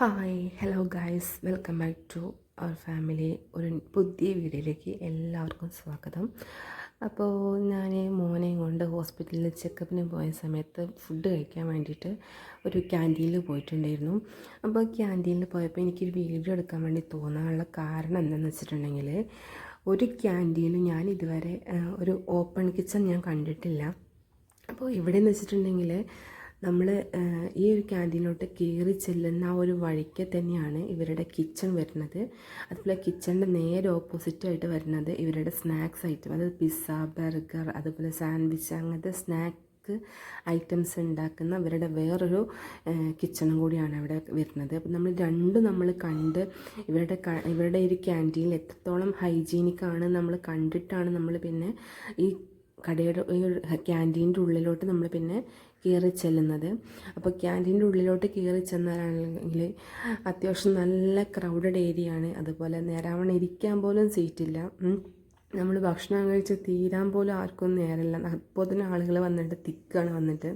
Hi hello guys welcome back to our family ഒരു പുതിയ വീഡിയോയിലേക്ക് എല്ലാവർക്കും സ്വാഗതം. അപ്പോൾ ഞാൻ മോനെയും കൊണ്ട് ഹോസ്പിറ്റലിൽ ചെക്കപ്പിന് പോയ സമയത്ത് ഫുഡ് കഴിക്കാൻ വേണ്ടിയിട്ട് ഒരു ക്യാന്റീനിൽ പോയിട്ടുണ്ടായിരുന്നു. അപ്പോൾ ക്യാന്റീനിൽ പോയപ്പോൾ എനിക്കൊരു വീഡിയോ എടുക്കാൻ വേണ്ടി തോന്നാനുള്ള കാരണം എന്താണെന്ന് വെച്ചിട്ടുണ്ടെങ്കിൽ ഒരു ക്യാന്റീനിൽ ഞാൻ ഇതുവരെ ഒരു ഓപ്പൺ കിച്ചൺ ഞാൻ കണ്ടിട്ടില്ല. അപ്പോൾ ഇവിടെ എന്ന് വെച്ചിട്ടുണ്ടെങ്കിൽ നമ്മൾ ഈ ഒരു ക്യാന്റീനിലോട്ട് കയറി ചെല്ലുന്ന ആ ഒരു വഴിക്ക് തന്നെയാണ് ഇവരുടെ കിച്ചൺ വരുന്നത്. അതുപോലെ കിച്ചണിന്റെ നേരെ ഓപ്പോസിറ്റായിട്ട് വരുന്നത് ഇവരുടെ സ്നാക്സ് ഐറ്റം. അതായത് പിസ്സ ബർഗർ അതുപോലെ സാൻഡ്വിച്ച് അങ്ങനത്തെ സ്നാക്ക് ഐറ്റംസ് ഉണ്ടാക്കുന്ന ഇവരുടെ വേറൊരു കിച്ചണും കൂടിയാണ് അവിടെ വരുന്നത്. അപ്പം നമ്മൾ രണ്ടും നമ്മൾ കണ്ട് ഇവരുടെ ഇവരുടെ ഒരു ക്യാന്റീനിൽ എത്രത്തോളം ഹൈജീനിക്കാണ് നമ്മൾ കണ്ടിട്ടാണ് നമ്മൾ പിന്നെ ഈ കടയുടെ ഈ ക്യാന്റീന്റെ ഉള്ളിലോട്ട് നമ്മൾ പിന്നെ കയറി ചെല്ലുന്നത്. അപ്പോൾ ക്യാന്റീന്റെ ഉള്ളിലോട്ട് കയറി ചെന്നാലാണെങ്കിൽ അത്യാവശ്യം നല്ല ക്രൗഡഡ് ഏരിയ ആണ്. അതുപോലെ നേരാവണ്ണം ഇരിക്കാൻ പോലും സീറ്റില്ല നമ്മൾ ഭക്ഷണം കഴിച്ച് തീരാൻ പോലും ആർക്കും നേരമില്ല. അപ്പോൾ തന്നെ ആളുകൾ വന്നിട്ട് തിക്കാണ് വന്നിട്ട്.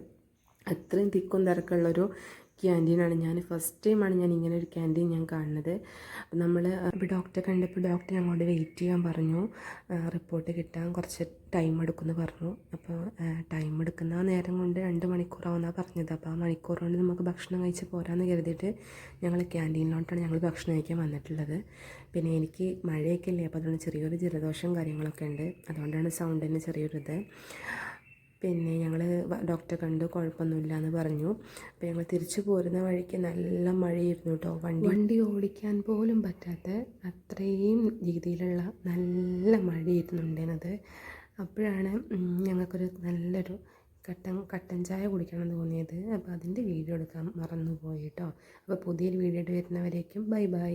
അത്രയും തിക്കും തിരക്കുള്ളൊരു ക്യാന്റീനാണ്. ഞാൻ ഫസ്റ്റ് ടൈമാണ് ഞാൻ ഇങ്ങനെ ഒരു ക്യാന്റീൻ ഞാൻ കാണുന്നത്. നമ്മൾ ഇപ്പോൾ ഡോക്ടറെ കണ്ടപ്പോൾ ഡോക്ടർ അങ്ങോട്ട് വെയിറ്റ് ചെയ്യാൻ പറഞ്ഞു. റിപ്പോർട്ട് കിട്ടാൻ കുറച്ച് ടൈം എടുക്കുമെന്ന് പറഞ്ഞു. അപ്പോൾ ടൈം എടുക്കുന്ന നേരം കൊണ്ട് രണ്ട് മണിക്കൂറാവുന്നാണ് പറഞ്ഞത്. അപ്പോൾ ആ മണിക്കൂർ കൊണ്ട് നമുക്ക് ഭക്ഷണം കഴിച്ച് പോരാന്ന് കരുതിയിട്ട് ഞങ്ങൾ ക്യാന്റീനിലോട്ടാണ് ഞങ്ങൾ ഭക്ഷണം കഴിക്കാൻ വന്നിട്ടുള്ളത്. പിന്നെ എനിക്ക് മഴയൊക്കെ ഇല്ലേ അപ്പോൾ അതുകൊണ്ട് ചെറിയൊരു ജലദോഷം കാര്യങ്ങളൊക്കെ ഉണ്ട്. അതുകൊണ്ടാണ് സൗണ്ടിന് ചെറിയൊരു ഇത് പിന്നെ ഞങ്ങൾ ഡോക്ടറെ കണ്ടു കുഴപ്പമൊന്നുമില്ല എന്ന് പറഞ്ഞു. അപ്പോൾ ഞങ്ങൾ തിരിച്ചു പോരുന്ന വഴിക്ക് നല്ല മഴയായിരുന്നു കേട്ടോ വണ്ടി വണ്ടി ഓടിക്കാൻ പോലും പറ്റാത്ത അത്രയും രീതിയിലുള്ള നല്ല മഴയായിരുന്നു ഉണ്ടായിരുന്നത്. അപ്പോഴാണ് ഞങ്ങൾക്കൊരു നല്ലൊരു കട്ടൻ കട്ടൻ ചായ കുടിക്കണം എന്ന് തോന്നിയത്. അപ്പോൾ അതിന്റെ വീഡിയോ എടുക്കാൻ മറന്നു പോയി കേട്ടോ അപ്പോൾ പുതിയൊരു വീഡിയോ ആയിട്ട് വരുന്നവരേക്കും ബൈ ബൈ.